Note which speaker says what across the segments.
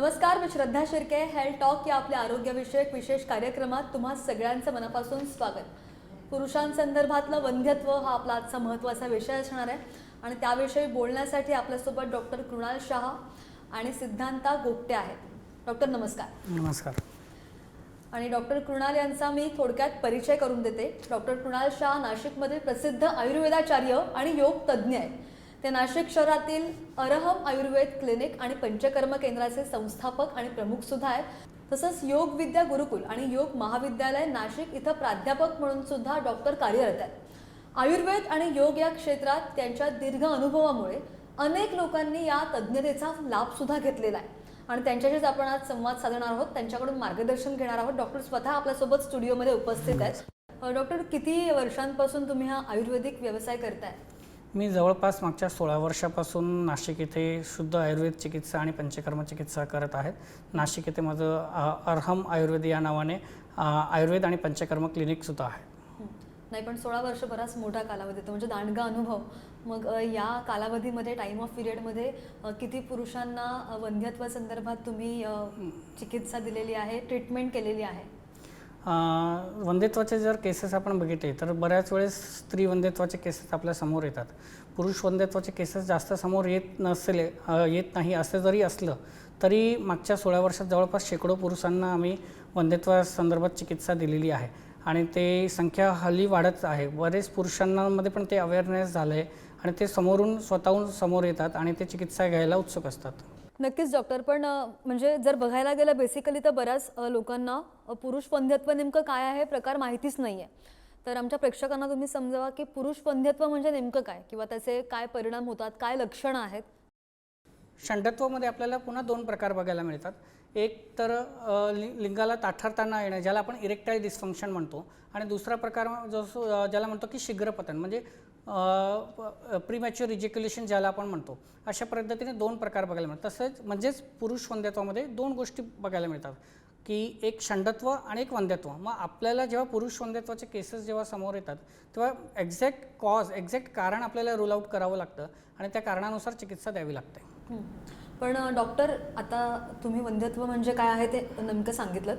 Speaker 1: नमस्कार मी Shraddha Shirke health talk या आपल्या आरोग्यविषयक विशेष कार्यक्रमात तुम्हा सगळ्यांचं मनापासून स्वागत. पुरुषांसंदर्भातलं वंध्यत्व हा आपला आजचा महत्त्वाचा विषय असणार आहे. आणि त्याविषयी बोलण्यासाठी आपल्यासोबत डॉक्टर कृणाल शहा आणि सिद्धांता गोपटे आहेत. डॉक्टर नमस्कार.
Speaker 2: नमस्कार.
Speaker 1: आणि डॉक्टर कृणाल यांचा मी थोडक्यात परिचय करून देते. डॉक्टर कृणाल शाह नाशिकमधील प्रसिद्ध आयुर्वेदाचार्य आणि योग तज्ज्ञ आहेत. ते नाशिक शहरातील अरहम आयुर्वेद क्लिनिक आणि पंचकर्म केंद्राचे संस्थापक आणि प्रमुख सुद्धा आहेत. तसंच योग विद्या गुरुकुल आणि योग महाविद्यालय नाशिक इथं प्राध्यापक म्हणून सुद्धा डॉक्टर कार्यरत आहेत. आयुर्वेद आणि योग या क्षेत्रात त्यांच्या दीर्घ अनुभवामुळे अनेक लोकांनी या तज्ज्ञतेचा लाभ सुद्धा घेतलेला आहे. आणि त्यांच्याशीच आपण आज संवाद साधणार आहोत. त्यांच्याकडून मार्गदर्शन घेणार आहोत. डॉक्टर स्वतः आपल्यासोबत स्टुडिओमध्ये उपस्थित आहेत. डॉक्टर किती वर्षांपासून तुम्ही हा आयुर्वेदिक व्यवसाय करताय?
Speaker 2: मी जवळपास मागच्या सोळा वर्षापासून नाशिक येथे शुद्ध आयुर्वेद चिकित्सा आणि पंचकर्म चिकित्सा करत आहेत नाशिक येथे माझं अर्हम आयुर्वेद या नावाने आयुर्वेद आणि पंचकर्म क्लिनिकसुद्धा आहे.
Speaker 1: नाही पण सोळा वर्ष बराच मोठा कालावधी तो म्हणजे दांडगा अनुभव. मग या कालावधीमध्ये टाइम ऑफ पिरियडमध्ये किती पुरुषांना अ, वंध्यत्व संदर्भात तुम्ही चिकित्सा दिलेली आहे ट्रीटमेंट केलेली आहे?
Speaker 2: वंदेत्वाचे जर केसेस आपण बघितले तर बऱ्याच वेळेस स्त्री वंदेत्वाचे केसेस आपल्यासमोर येतात. पुरुष वंदेत्वाचे केसेस जास्त समोर येत नसले येत नाही असं जरी असलं तरी मागच्या सोळा वर्षात जवळपास शेकडो पुरुषांना आम्ही वंदेत्वासंदर्भात चिकित्सा दिलेली आहे. आणि ते संख्या हल्ली वाढत आहे. बरेच पुरुषांमध्ये पण ते अवेअरनेस झालं आहे आणि ते समोरून स्वतःहून समोर येतात आणि ते चिकित्सा घ्यायला उत्सुक असतात.
Speaker 1: नक्कीच डॉक्टर पण म्हणजे जर बघायला गेलं बेसिकली तर बऱ्याच लोकांना पुरुष पंध्यत्व नेमकं काय आहे प्रकार माहितीच नाही आहे तर आमच्या प्रेक्षकांना तुम्ही समजावा की पुरुष पंध्यत्व म्हणजे नेमकं काय? किंवा त्याचे काय परिणाम होतात काय लक्षणं आहेत?
Speaker 2: षंडत्वामध्ये आपल्याला पुन्हा दोन प्रकार बघायला मिळतात. एक तर लि लिंगाला ताठरताना येणं ज्याला आपण इरेक्टाईल डिस्फंक्शन म्हणतो. आणि दुसरा प्रकार जो ज्याला म्हणतो की शीघ्रपतन. म्हणजे प्रीमॅच्युअर इजिक्युलेशन ज्याला आपण म्हणतो अशा पद्धतीने दोन प्रकार बघायला मिळतात. तसेच म्हणजेच पुरुष वंध्यत्वामध्ये दोन गोष्टी बघायला मिळतात की एक षंडत्व आणि एक वंध्यत्व. मग आपल्याला जेव्हा पुरुष वंध्यत्वाचे केसेस जेव्हा समोर येतात तेव्हा एक्झॅक्ट कॉज एक्झॅक्ट कारण आपल्याला रूल आउट करावं लागतं आणि त्या कारणानुसार चिकित्सा द्यावी लागते.
Speaker 1: पण डॉक्टर आता तुम्ही वंध्यत्व म्हणजे काय आहे ते नेमकं सांगितलं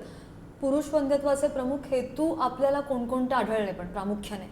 Speaker 1: पुरुष वंध्यत्वाचे प्रमुख हेतू आपल्याला कोणकोणते आढळले पण प्रामुख्याने?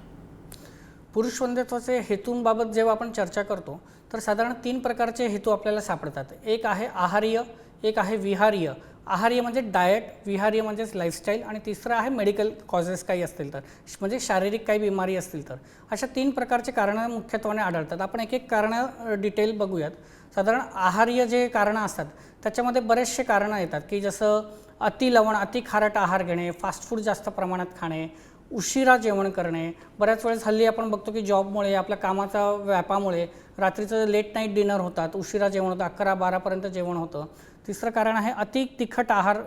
Speaker 2: पुरुष वंध्यत्वाचे हेतूंबाबत जेव्हा आपण चर्चा करतो तर साधारण तीन प्रकारचे हेतू आपल्याला सापडतात. एक आहे आहार्य एक आहे विहार्य. आहार्य म्हणजे डाएट विहार्य म्हणजेच लाईफस्टाईल आणि तिसरं आहे मेडिकल कॉजेस काही असतील तर म्हणजे शारीरिक काही बिमारी असतील तर. अशा तीन प्रकारचे कारणं मुख्यत्वाने आढळतात. आपण एक एक कारणं डिटेल बघूयात. साधारण आहार्य जे कारणं असतात त्याच्यामध्ये बरेचसे कारणं येतात की जसं अति लवण अति खारट आहार घेणे फास्ट फूड जास्त प्रमाणात खाणे उशिरा जेवण करणे. बऱ्याच वेळेस हल्ली आपण बघतो की जॉबमुळे आपल्या कामाचा व्यापामुळे रात्रीचं लेट नाईट डिनर होतात उशिरा जेवण होतं अकरा बारापर्यंत जेवण होतं. तिसरं कारण आहे अति तिखट आहार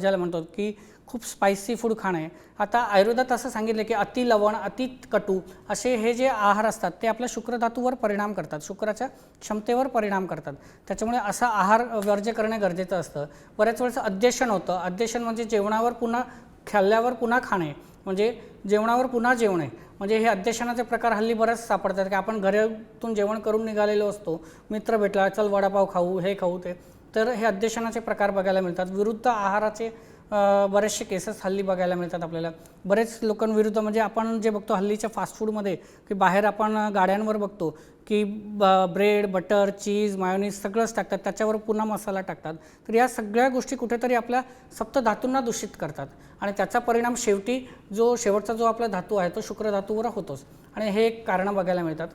Speaker 2: ज्याला म्हणतो की खूप स्पायसी फूड खाणे. आता आयुर्वेदात असं सांगितलं की अति लवण अति कटू असे हे जे आहार असतात ते आपल्या शुक्रधातूवर परिणाम करतात. शुक्राच्या क्षमतेवर परिणाम करतात. त्याच्यामुळे असा आहार वर्ज्य करणे गरजेचं असतं. बऱ्याच वेळेस अध्यक्षण होतं. अध्यक्षण म्हणजे जेवणावर पुन्हा खाल्ल्यावर पुन्हा खाणे. म्हणजे जेवणावर पुन्हा जेवण आहे. म्हणजे हे अध्यक्षणाचे प्रकार हल्ली बरेच सापडतात की आपण घरातून जेवण करून निघालेलो असतो. मित्र भेटला चल वडापाव खाऊ हे खाऊ ते. तर हे अध्यक्षणाचे प्रकार बघायला मिळतात. विरुद्ध आहाराचे बरेचसे केसेस हल्ली बघायला मिळतात आपल्याला. बरेच लोकांविरुद्ध म्हणजे आपण जे बघतो हल्लीच्या फास्ट फूडमध्ये की बाहेर आपण गाड्यांवर बघतो की ब ब्रेड बटर चीज मायोनीज सगळंच टाकतात त्याच्यावर पुन्हा मसाला टाकतात. तर या सगळ्या गोष्टी कुठेतरी आपल्या सप्त धातूंना दूषित करतात. आणि त्याचा परिणाम शेवटी जो शेवटचा जो आपला धातू आहे तो शुक्र धातूवर होतोच. आणि हे एक कारणं बघायला मिळतात.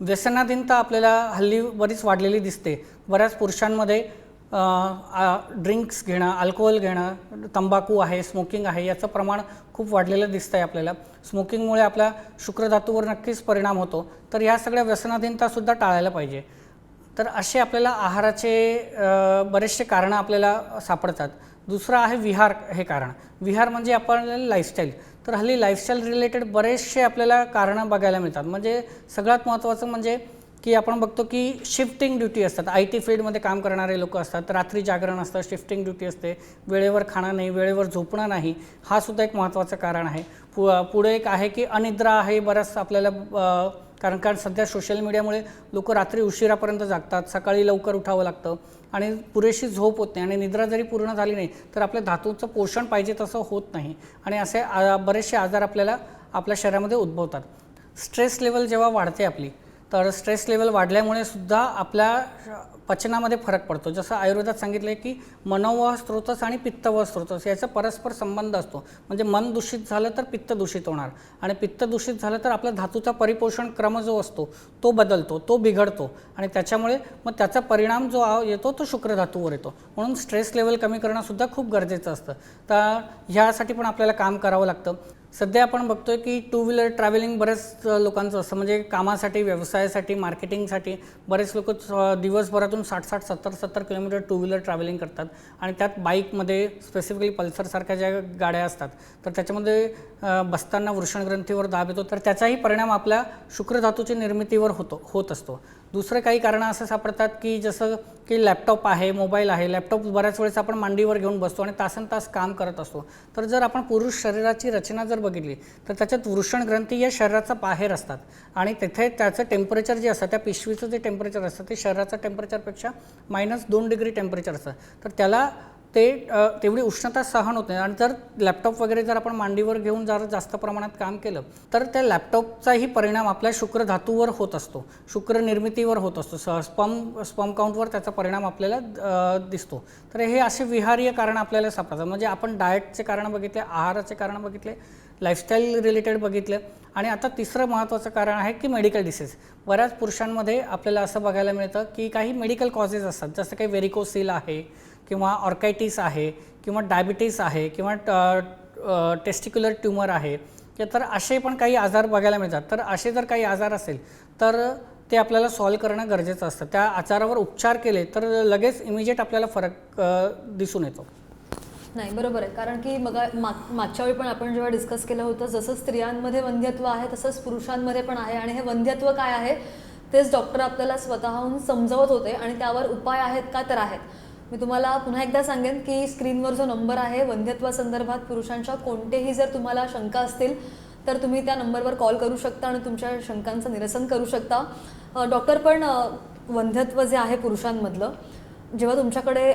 Speaker 2: व्यसनाधीनता आपल्याला हल्ली बरीच वाढलेली दिसते. बऱ्याच पुरुषांमध्ये ड्रिंक्स घेणं अल्कोहोल घेणं तंबाखू आहे स्मोकिंग आहे याचं प्रमाण खूप वाढलेलं दिसतं आहे आपल्याला. स्मोकिंगमुळे आपल्या शुक्रधातूवर नक्कीच परिणाम होतो. तर ह्या सगळ्या व्यसनाधीनतासुद्धा टाळायला पाहिजे. तर असे आपल्याला आहाराचे बरेचसे कारणं आपल्याला सापडतात. दुसरं आहे विहार हे कारण. विहार म्हणजे आपल्याला लाईफस्टाईल तर हल्ली लाईफस्टाईल रिलेटेड बरेचसे आपल्याला कारणं बघायला मिळतात. म्हणजे सगळ्यात महत्त्वाचं म्हणजे की आपण बघतो की शिफ्टिंग ड्युटी असतात. आय टी फील्डमध्ये काम करणारे लोक असतात. रात्री जागरण असतं शिफ्टिंग ड्युटी असते. वेळेवर खाणं नाही वेळेवर झोपणं नाही हा सुद्धा एक महत्त्वाचं कारण आहे. पु पुढे एक आहे की अनिद्रा आहे बऱ्याच आपल्याला कारण कारण सध्या सोशल मीडियामुळे लोक रात्री उशिरापर्यंत जागतात सकाळी लवकर उठावं लागतं आणि पुरेशी झोप होत नाही आणि निद्रा जरी पूर्ण झाली नाही तर आपल्या धातूचं पोषण पाहिजे तसं होत नाही आणि असे बरेचसे आजार आपल्याला आपल्या शरीरामध्ये उद्भवतात. स्ट्रेस लेवल जेव्हा वाढते आपली तर स्ट्रेस लेवल वाढल्यामुळे सुद्धा आपल्या पचनामध्ये फरक पडतो. जसं आयुर्वेदात सांगितलं आहे की मनोवह स्त्रोतस आणि पित्तवह स्त्रोतस याचा परस्पर संबंध असतो. म्हणजे मन दूषित झालं तर पित्त दूषित होणार आणि पित्त दूषित झालं तर आपल्या धातूचा परिपोषण क्रम जो असतो तो बदलतो तो बिघडतो आणि त्याच्यामुळे मग त्याचा परिणाम जो आ- येतो तो शुक्र धातूवर येतो. म्हणून स्ट्रेस लेवल कमी करणंसुद्धा खूप गरजेचं असतं. तर ह्यासाठी पण आपल्याला काम करावं लागतं. सध्या आपण बघतोय की टू व्हीलर ट्रॅव्हलिंग बऱ्याच लोकांचं असतं म्हणजे कामासाठी व्यवसायासाठी मार्केटिंगसाठी बरेच लोक दिवसभरातून साठ साठ सत्तर सत्तर किलोमीटर टू व्हीलर ट्रॅव्हलिंग करतात. आणि त्यात बाईकमध्ये स्पेसिफिकली पल्सरसारख्या ज्या गाड्या असतात तर त्याच्यामध्ये बसताना वृषणग्रंथीवर दाब येतो तर त्याचाही परिणाम आपल्या शुक्रधातूची निर्मितीवर होतो होत असतो. दुसरं काही कारणं असं सापडतात की जसं की लॅपटॉप आहे मोबाईल आहे. लॅपटॉप बऱ्याच वेळेस आपण मांडीवर घेऊन बसतो आणि तासन तास काम करत असतो. तर जर आपण पुरुष शरीराची रचना जर बघितली तर त्याच्यात वृषण ग्रंथी या शरीराचा बाहेर असतात. आणि तिथे त्याचं टेम्परेचर जे असतं त्या पिशवीचं जे टेम्परेचर असतं ते शरीराचं टेम्परेचरपेक्षा मायनस दोन डिग्री टेम्परेचर असतं. तर त्याला ते तेवढी उष्णता सहन होत नाही. आणि जर लॅपटॉप वगैरे जर आपण मांडीवर घेऊन जर जास्त प्रमाणात काम केलं तर त्या लॅपटॉपचाही परिणाम आपल्या शुक्र धातूवर होत असतो. शुक्र निर्मितीवर होत असतो. स स्पम स्पम काउंटवर त्याचा परिणाम आपल्याला दिसतो. तर हे असे विहारीय कारण आपल्याला सापडतात. म्हणजे आपण डाएटचे कारण बघितले आहाराचे कारण बघितले लाईफस्टाईल रिलेटेड बघितलं आणि आता तिसरं महत्त्वाचं कारण आहे की मेडिकल डिसीज बऱ्याच पुरुषांमध्ये आपल्याला असं बघायला मिळतं की काही मेडिकल कॉजेस असतात. जसं काही व्हेरिकोसिल आहे किंवा ऑर्कायटिस आहे किंवा डायबिटीस आहे किंवा टेस्टिक्युलर ट्यूमर आहे कि तर असे पण काही आजार बघायला मिळतात. तर असे जर काही आजार असेल तर ते आपल्याला सॉल्व करणं गरजेचं असतं. त्या आजारावर उपचार केले तर लगेच इमिजिएट आपल्याला फरक दिसून येतो.
Speaker 1: नाही बरोबर आहे. कारण की मग माग मागच्या वेळी पण आपण जेव्हा डिस्कस केलं होतं जसं स्त्रियांमध्ये वंध्यत्व आहे तसंच पुरुषांमध्ये पण आहे. आणि हे वंध्यत्व काय आहे तेच डॉक्टर आपल्याला स्वतःहून समजवत होते आणि त्यावर उपाय आहेत का तर आहेत. मी तुम्हाला पुन्हा एकदा सांगेन की स्क्रीनवर जो नंबर आहे वंध्यत्वासंदर्भात पुरुषांच्या कोणतेही जर तुम्हाला शंका असतील तर तुम्ही त्या नंबरवर कॉल करू शकता आणि तुमच्या शंकांचं निरसन करू शकता डॉक्टर पण वंध्यत्व जे आहे पुरुषांमधलं जेव्हा तुमच्याकडे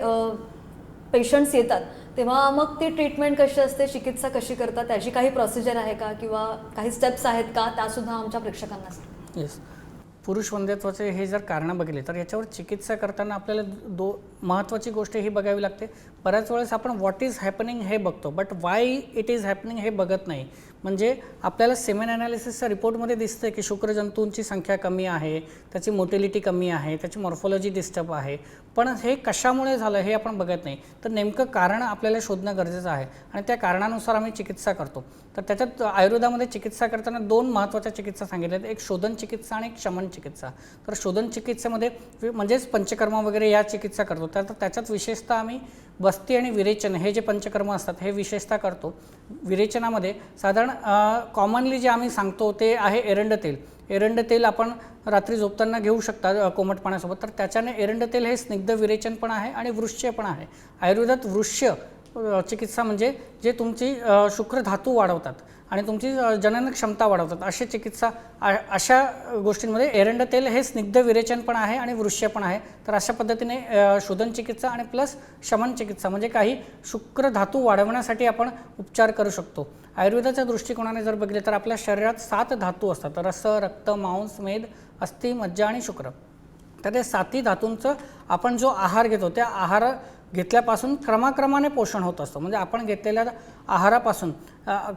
Speaker 1: पेशंट्स येतात तेव्हा मग ती ट्रीटमेंट कशी असते चिकित्सा कशी करतात त्याची काही प्रोसिजर आहे का किंवा काही स्टेप्स आहेत का त्यासुद्धा आमच्या प्रेक्षकांना सांगा.
Speaker 2: येस पुरुष वंध्यत्वाचे हे जर कारणं बघितले तर याच्यावर चिकित्सा करताना आपल्याला दो महत्त्वाची गोष्ट ही बघावी लागते. बऱ्याच वेळेस आपण व्हॉट इज हॅपनिंग हे बघतो but why it is happening हे बघत नाही. म्हणजे आपल्याला सेमेन ॲनालिसिसच्या रिपोर्टमध्ये दिसतं की शुक्रजंतूंची संख्या कमी आहे त्याची मोटिलिटी कमी आहे त्याची मॉर्फॉलॉजी डिस्टर्ब आहे. पण हे कशामुळे झालं हे आपण बघत नाही. तर नेमकं कारण आपल्याला शोधणं गरजेचं आहे आणि त्या कारणानुसार आम्ही चिकित्सा करतो. तर त्याच्यात आयुर्वेदामध्ये चिकित्सा करताना दोन महत्त्वाच्या चिकित्सा सांगितल्या आहेत. एक शोधन चिकित्सा आणि एक शमन चिकित्सा. तर शोधन चिकित्सेमध्ये म्हणजेच पंचकर्मा वगैरे या चिकित्सा करतो. तर तर त्याच्यात विशेषतः आम्ही बस्ती आणि विरेचन हे जे पंचकर्म असतात हे विशेषतः करतो. विरेचनामध्ये साधारण कॉमनली जे आम्ही सांगतो ते आहे एरंड तेल. एरंड तेल आपण रात्री झोपताना घेऊ शकता अ, कोमट पाण्यासोबत. तर त्याच्याने एरंड तेल हे स्निग्ध विरेचन पण आहे आणि वृश्य पण आहे. आयुर्वेदात वृश्य चिकित्सा म्हणजे जे तुमची शुक्रधातू शुक्र धातू वाढवतात. आणि तुमची जनन क्षमता वाढवतात. अशी चिकित्सा आ- अशा गोष्टींमध्ये एरंड तेल हे स्निग्ध विरेचन पण आहे आणि वृक्ष पण आहे. तर अशा पद्धतीने शोधन चिकित्सा आणि प्लस शमन चिकित्सा म्हणजे काही शुक्र धातू वाढवण्यासाठी आपण उपचार करू शकतो. आयुर्वेदाच्या दृष्टिकोनाने जर बघितले तर आपल्या शरीरात सात धातू असतात. रस रक्त मांस मेद अस्थि मज्जा आणि शुक्र. तर ते साती धातूंचं आपण जो आहार घेतो त्या आहार घेतल्यापासून क्रमाक्रमाने पोषण होत असतं. म्हणजे आपण घेतलेल्या आहारापासून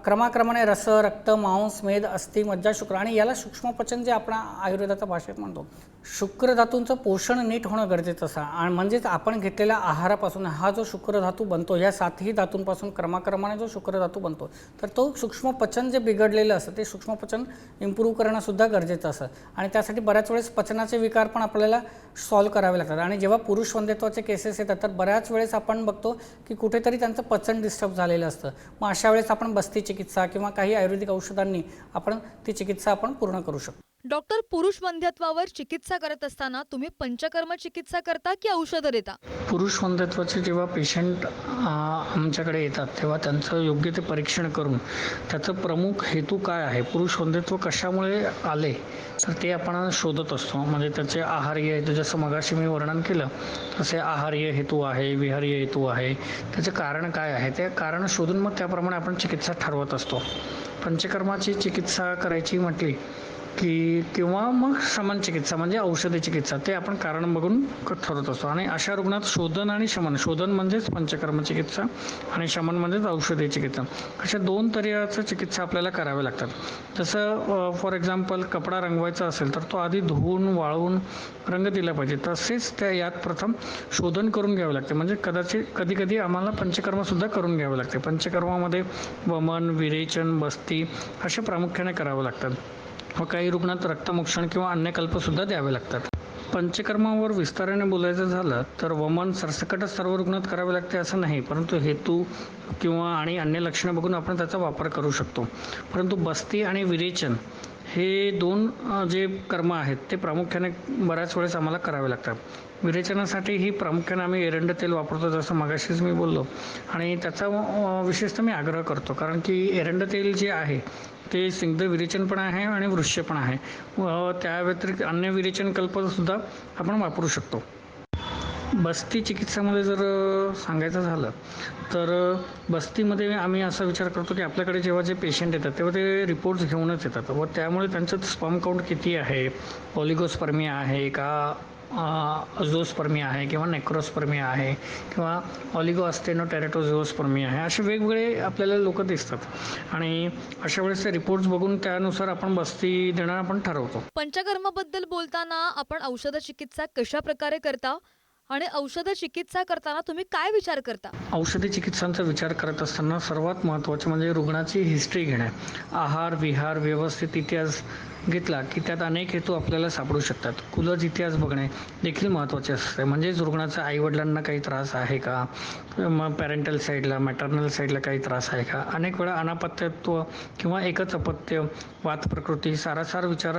Speaker 2: क्रमाक्रमाने रस रक्त मांस मेद अस्थि मज्जा शुक्र आणि याला सूक्ष्मपचन जे आपण आयुर्वेदाच्या भाषेत म्हणतो शुक्र धातूंचं पोषण नीट होणं गरजेचं असं आणि म्हणजेच आपण घेतलेल्या आहारापासून हा जो शुक्र धातू बनतो ह्या सातही धातूंपासून क्रमाक्रमाने जो शुक्र धातू बनतो तर तो सूक्ष्मपचन जे बिघडलेलं असतं ते सूक्ष्मपचन इम्प्रूव्ह करणंसुद्धा गरजेचं असतं. आणि त्यासाठी बऱ्याच वेळेस पचनाचे विकार पण आपल्याला सॉल्व्ह करावे लागतात. आणि जेव्हा पुरुष वंध्यत्वाचे केसेस येतात तर बऱ्याच वेळेस आपण बघतो की कुठेतरी त्यांचं पचन डिस्टर्ब झालेलं असतं. मग अशा वेळेस आपण बस्ती चिकित्सा किंवा काही आयुर्वेदिक औषधांनी आपण ती चिकित्सा आपण पूर्ण करू शकतो.
Speaker 1: डॉक्टर पुरुष वंध्यत्वावर चिकित्सा करत असताना तुम्ही पंचकर्म चिकित्सा करता की औषधं देता?
Speaker 2: पुरुष वंध्यत्वाचे जेव्हा पेशंट आमच्याकडे येतात तेव्हा त्यांचं योग्य ते परीक्षण करून त्याचं प्रमुख हेतू काय आहे? पुरुष वंध्यत्व कशामुळे आले? तर ते आपण शोधत असतो. म्हणजे त्याचे आहार्य हेतू जसं मगाशी मी वर्णन केलं. तसे आहार्य हेतू आहे विहार्य हेतू आहे. त्याचे कारण काय आहे? ते कारण शोधून मग त्याप्रमाणे आपण चिकित्सा ठरवत असतो. पंचकर्माची चिकित्सा करायची म्हटली की किंवा मग शमन चिकित्सा म्हणजे औषधी चिकित्सा ते आपण कारण बघून ठरवत असतो. आणि अशा रुग्णात शोधन आणि शमन शोधन म्हणजेच पंचकर्म चिकित्सा आणि शमन म्हणजेच औषधी चिकित्सा. अशा दोन तऱ्हेचं चिकित्सा आपल्याला कराव्या लागतात. जसं फॉर एक्झाम्पल कपडा रंगवायचा असेल तर तो आधी धुवून वाळवून रंग दिला पाहिजे. तसेच त्या यात प्रथम शोधन करून घ्यावे लागते. म्हणजे कदाचित कधी कधी आम्हाला पंचकर्मसुद्धा करून घ्यावे लागते. पंचकर्मामध्ये वमन विरेचन बस्ती असे प्रामुख्याने करावं लागतात व काही रुग्णात रक्तमोक्षण किंवा अन्य कल्पसुद्धा द्यावे लागतात. पंचकर्मावर विस्ताराने बोलायचं झालं तर वमन सरसकटच सर्व रुग्णात करावे लागते असं नाही परंतु हेतू किंवा आणि अन्य लक्षणं बघून आपण त्याचा वापर करू शकतो. परंतु बस्ती आणि विरेचन हे दोन जे कर्म आहेत ते प्रामुख्याने बऱ्याच वेळेस आम्हाला करावे लागतात. विरेचनासाठी ही प्रामुख्याने आम्ही एरंड तेल वापरतो जसं मगाशीच मी बोललो. आणि त्याचा विशेषतः मी आग्रह करतो कारण की एरंड तेल जे आहे ते सिंगद विरेचन पण आहे आणि वृक्ष पण आहे. व त्या व्यतिरिक्त अन्य विरेचन कल्पसुद्धा आपण वापरू शकतो. बस्ती चिकित्सामध्ये जर सांगायचं झालं तर बस्तीमध्ये आम्ही असा विचार करतो की आपल्याकडे जेव्हा जे पेशंट येतात तेव्हा ते रिपोर्ट्स घेऊनच येतात. व त्यामुळे त्यांचं स्पम काउंट किती आहे? पॉलिगोस्पर्मिया आहे का? अझोस्पर्मिया आहे किंवा नेक्रोस्पर्मिया आहे किंवा ऑलिगो अस्टेनो टेरेटोझोस्पर्मिया आहे असे वेगवेगळे आपल्याला लोक दिसतात. आणि अशा वेळेस ते रिपोर्ट्स बघून त्यानुसार आपण बस्ती देणं आपण ठरवतो.
Speaker 1: पंचकर्माबद्दल बोलताना आपण औषध चिकित्सा कशा प्रकारे करता आणि औषध चिकित्सा करताना तुम्ही काय विचार करता?
Speaker 2: औषधी चिकित्सांचा विचार करत असताना सर्वात महत्त्वाचे म्हणजे रुग्णाची हिस्ट्री घेणे. आहार विहार व्यवस्थित इतिहास घेतला की त्यात अनेक हेतू आपल्याला सापडू शकतात. कुलज इतिहास बघणे देखील महत्त्वाचे असते. म्हणजेच रुग्णाचा आईवडिलांना काही त्रास आहे का? मग पॅरेंटल साईडला मॅटर्नल साईडला काही त्रास आहे का? अनेक वेळा अनापत्यत्व किंवा एकच अपत्य वात प्रकृती सारासार विचार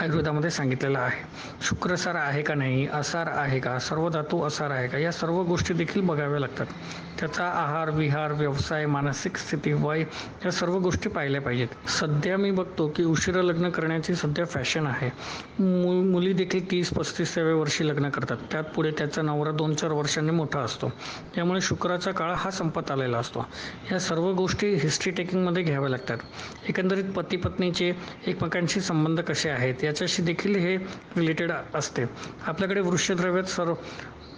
Speaker 2: आयुर्वेदामध्ये सांगितलेला आहे. शुक्रसार आहे का नाही? असार आहे का? सर्व धातू असार आहे का? या सर्व गोष्टी देखील बघाव्या लागतात. त्याचा आहार विहार व्यवसाय मानसिक स्थिती वय या सर्व गोष्टी पाहिल्या पाहिजेत. सध्या मी बघतो की उशिरा लग्न करण्याची सध्या फॅशन आहे. मु मुली देखील तीस पस्तीसाव्या वर्षी लग्न करतात. त्यात पुढे त्याचा नवरा दोन चार वर्षांनी मोठा असतो. त्यामुळे शुक्राचा काळ हा संपत आलेला असतो. या सर्व गोष्टी हिस्ट्री टेकिंगमध्ये घ्याव्या लागतात. एकंदरीत पती पत्नीचे एकमेकांशी संबंध कसे आहेत याच्याशी देखील हे रिलेटेड असते. आपल्याकडे वृक्षद्रव्यात सर्व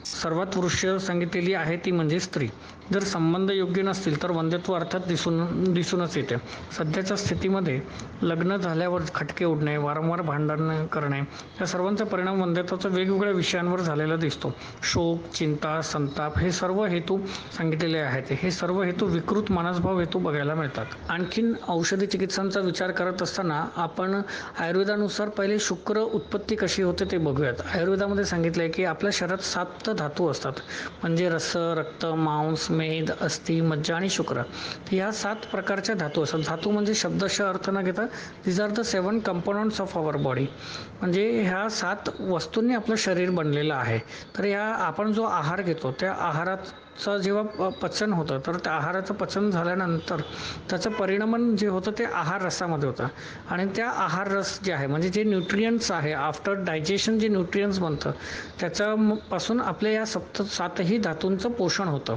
Speaker 2: सर्वात वृक्ष सांगितलेली आहे ती म्हणजे स्त्री. जर संबंध योग्य नसतील तर वंध्यत्व अर्थात दिसून दिसूनच येते. सध्याच्या स्थितीमध्ये लग्न झाल्यावर खटके उडणे वारंवार भांडण करणे या सर्वांचा परिणाम वंध्यत्वाचा वेगवेगळ्या विषयांवर झालेला दिसतो. शोक चिंता संताप हे सर्व हेतू सांगितलेले आहेत. हे सर्व हेतू विकृत मानसभाव हेतू बघायला मिळतात. आणखीन औषधी चिकित्सांचा विचार करत असताना आपण आयुर्वेदानुसार पहिले शुक्र उत्पत्ती कशी होते ते बघूयात. आयुर्वेदामध्ये सांगितलं आहे की आपल्या शरीरात सात धातू असतात. म्हणजे रस रक्त मांस मेद अस्थि मज्जा आणि शुक्र. या सात प्रकारच्या धातू असतात. धातू म्हणजे शब्दशः अर्थ न घेता these are the seven components of our body म्हणजे ह्या सात वस्तूंनी आपलं शरीर बनलेलं आहे. तर या आपण जो आहार घेतो त्या आहाराचं जेव्हा प- पचन होतं तर त्या आहाराचं पचन झाल्यानंतर त्याचं परिणामन जे होतं ते आहार रसामध्ये होतं. आणि त्या आहार रस जे आहे म्हणजे जे न्यूट्रियंट्स आहे आफ्टर डायजेशन जे न्यूट्रियन्स बनतं त्याच्यापासून आपल्या या सप्त सातही धातूंचं पोषण होतं.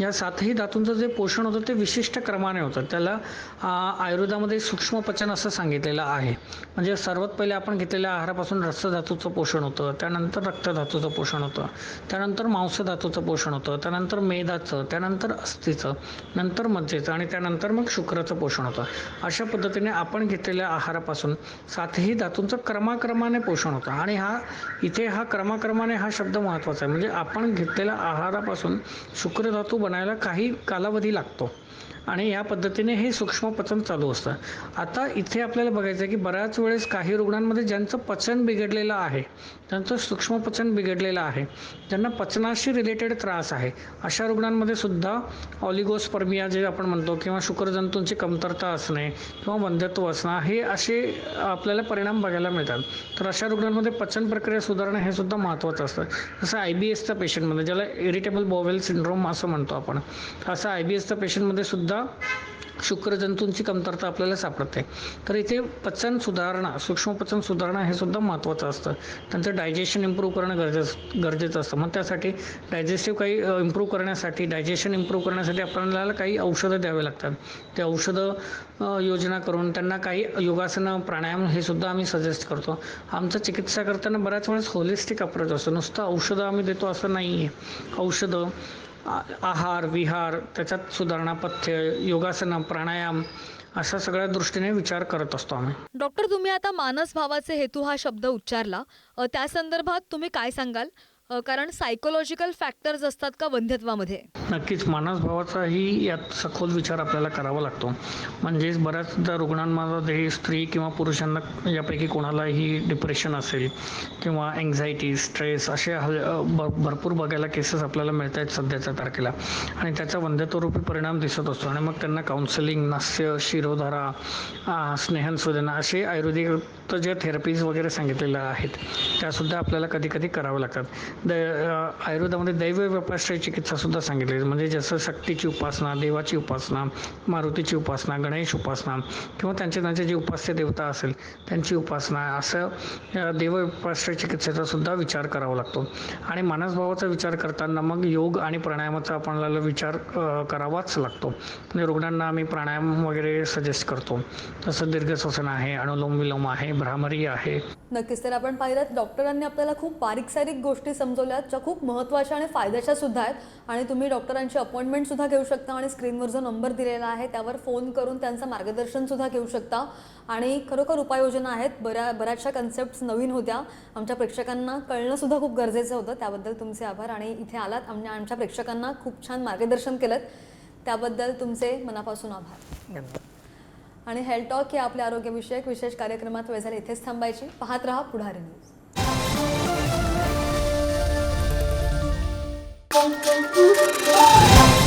Speaker 2: या सातही धातूंचं जे पोषण होतं ते विशिष्ट क्रमाने होतं. त्याला आयुर्वेदामध्ये सूक्ष्म पचन असं सांगितलेलं आहे. म्हणजे सर्वात पहिले आपण घेतलेल्या आहारापासून रसधातूचं पोषण होतं त्यानंतर रक्तधातूचं पोषण होतं त्यानंतर मांसधातूचं पोषण होतं त्यानंतर मेदाचं त्यानंतर अस्थिचं नंतर मज्जेचं आणि त्यानंतर मग शुक्राचं पोषण होतं. अशा पद्धतीने आपण घेतलेल्या आहारापासून सातही धातूंचं क्रमाक्रमाने पोषण होतं. आणि हा इथे हा क्रमाक्रमाने हा शब्द महत्त्वाचा आहे. म्हणजे आपण घेतलेल्या आहारापासून शुक्रधातू बनायला काही कालावधी लागतो. आणि या पद्धतीने हे सूक्ष्म पचन चालू असतं. आता इथे आपल्याला बघायचं आहे की बऱ्याच वेळेस काही रुग्णांमध्ये ज्यांचं पचन बिघडलेलं आहे त्यांचं सूक्ष्म पचन बिघडलेलं आहे ज्यांना पचनाशी रिलेटेड त्रास आहे अशा रुग्णांमध्ये सुद्धा ऑलिगोस्पर्मिया जे आपण म्हणतो किंवा शुक्रजंतूंची कमतरता असणे किंवा वंध्यत्व असणं हे असे आपल्याला परिणाम बघायला मिळतात. तर अशा रुग्णांमध्ये पचन प्रक्रिया सुधारणं हे सुद्धा महत्त्वाचं असतं. जसं आय बी एसच्या पेशंटमध्ये ज्याला इरिटेबल बॉवेल सिंड्रोम असं म्हणतो आपण असं आय बी एसच्या पेशंटमध्ये सुद्धा शुक्रजंतूंची कमतरता आपल्याला सापडते. तर इथे पचन सुधारणा सूक्ष्म पचन सुधारणा हे सुद्धा महत्त्वाचं असतं. त्यांचं डायजेशन इम्प्रूव्ह करणं गरजेचं गरजेचं असतं. मग त्यासाठी डायजेस्टिव्ह काही इम्प्रूव्ह करण्यासाठी डायजेशन इम्प्रूव्ह करण्यासाठी आपल्याला काही औषधं द्यावे लागतात. ते औषधं योजना करून त्यांना काही योगासनं प्राणायाम हे सुद्धा आम्ही सजेस्ट करतो. आमचं चिकित्सा करताना बऱ्याच वेळेस होलिस्टिक अप्रोच असतो. नुसतं औषधं आम्ही देतो असं नाही आहे औषधं आहार विहार त्याच्यात सुधारणा पथ्य योगासनं प्राणायाम अशा सगळ्या दृष्टीने विचार करत असतो आम्ही.
Speaker 1: डॉक्टर तुम्ही आता मानस भावाचे हेतू हा शब्द उच्चारला. त्या संदर्भात तुम्ही काय सांगाल? कारण सायकोलॉजिकल फॅक्टर्स असतात का वंध्यत्वामध्ये?
Speaker 2: नक्कीच. मानसभावाचाही यात सखोल विचार आपल्याला करावा लागतो. म्हणजेच बऱ्याचदा रुग्णांमध्ये स्त्री किंवा पुरुषांना यापैकी कोणालाही डिप्रेशन असेल किंवा एन्झायटी स्ट्रेस असे हल- भरपूर बघायला केसेस आपल्याला मिळत आहेत सध्याच्या तारखेला. आणि त्याचा वंध्यत्वरूपी परिणाम दिसत असतो. आणि मग त्यांना काउन्सिलिंग नास्य शिरोधारा आ, असे आयुर्वेदिक जे थेरपीज वगैरे सांगितलेल्या आहेत त्यासुद्धा आपल्याला कधी कधी कराव्या लागतात. द आयुर्वेदामध्ये दैव व्यपाश्रय चिकित्सासुद्धा सांगितली म्हणजे जसं शक्तीची उपासना देवाची उपासना मारुतीची उपासना गणेश उपासना किंवा त्यांचे त्यांचे जे उपास्य देवता असेल त्यांची उपासना असं अ, देव चिकित्सेचा सुद्धा विचार करावा लागतो. आणि मानसभावाचा विचार करताना मग योग आणि प्राणायामाचा आपल्याला विचार करावाच लागतो. म्हणजे रुग्णांना आम्ही प्राणायाम वगैरे सजेस्ट करतो. तसं दीर्घ श्वसन आहे अनुलोम विलोम आहे भ्रामरी आहे.
Speaker 1: नक्कीच तर आपण पाहिलं डॉक्टरांनी आपल्याला खूप बारीक सारीक गोष्टी समजवल्यात ज्या खूप महत्त्वाच्या आणि फायद्याच्या सुद्धा आहेत. आणि तुम्ही डॉक्टरांची अपॉइंटमेंट सुद्धा घेऊ शकता आणि स्क्रीनवर जो नंबर दिलेला आहे त्यावर फोन करून त्यांचं मार्गदर्शन सुद्धा घेऊ शकता. आणि खरोखर उपाययोजना आहेत. बऱ्या बऱ्याचशा कन्सेप्ट नवीन होत्या. आमच्या प्रेक्षकांना कळणं सुद्धा खूप गरजेचं होतं. त्याबद्दल तुमचे आभार. आणि इथे आलात. आमच्या आमच्या प्रेक्षकांना खूप छान मार्गदर्शन केलं त्याबद्दल तुमचे मनापासून आभार.
Speaker 2: धन्यवाद.
Speaker 1: आणि हेल्थ टॉक या आपल्या आरोग्यविषयक विशेष कार्यक्रमात वेळ झाली. इथेच थांबायची. पाहत रहा पुढारी न्यूज. Oh, oh,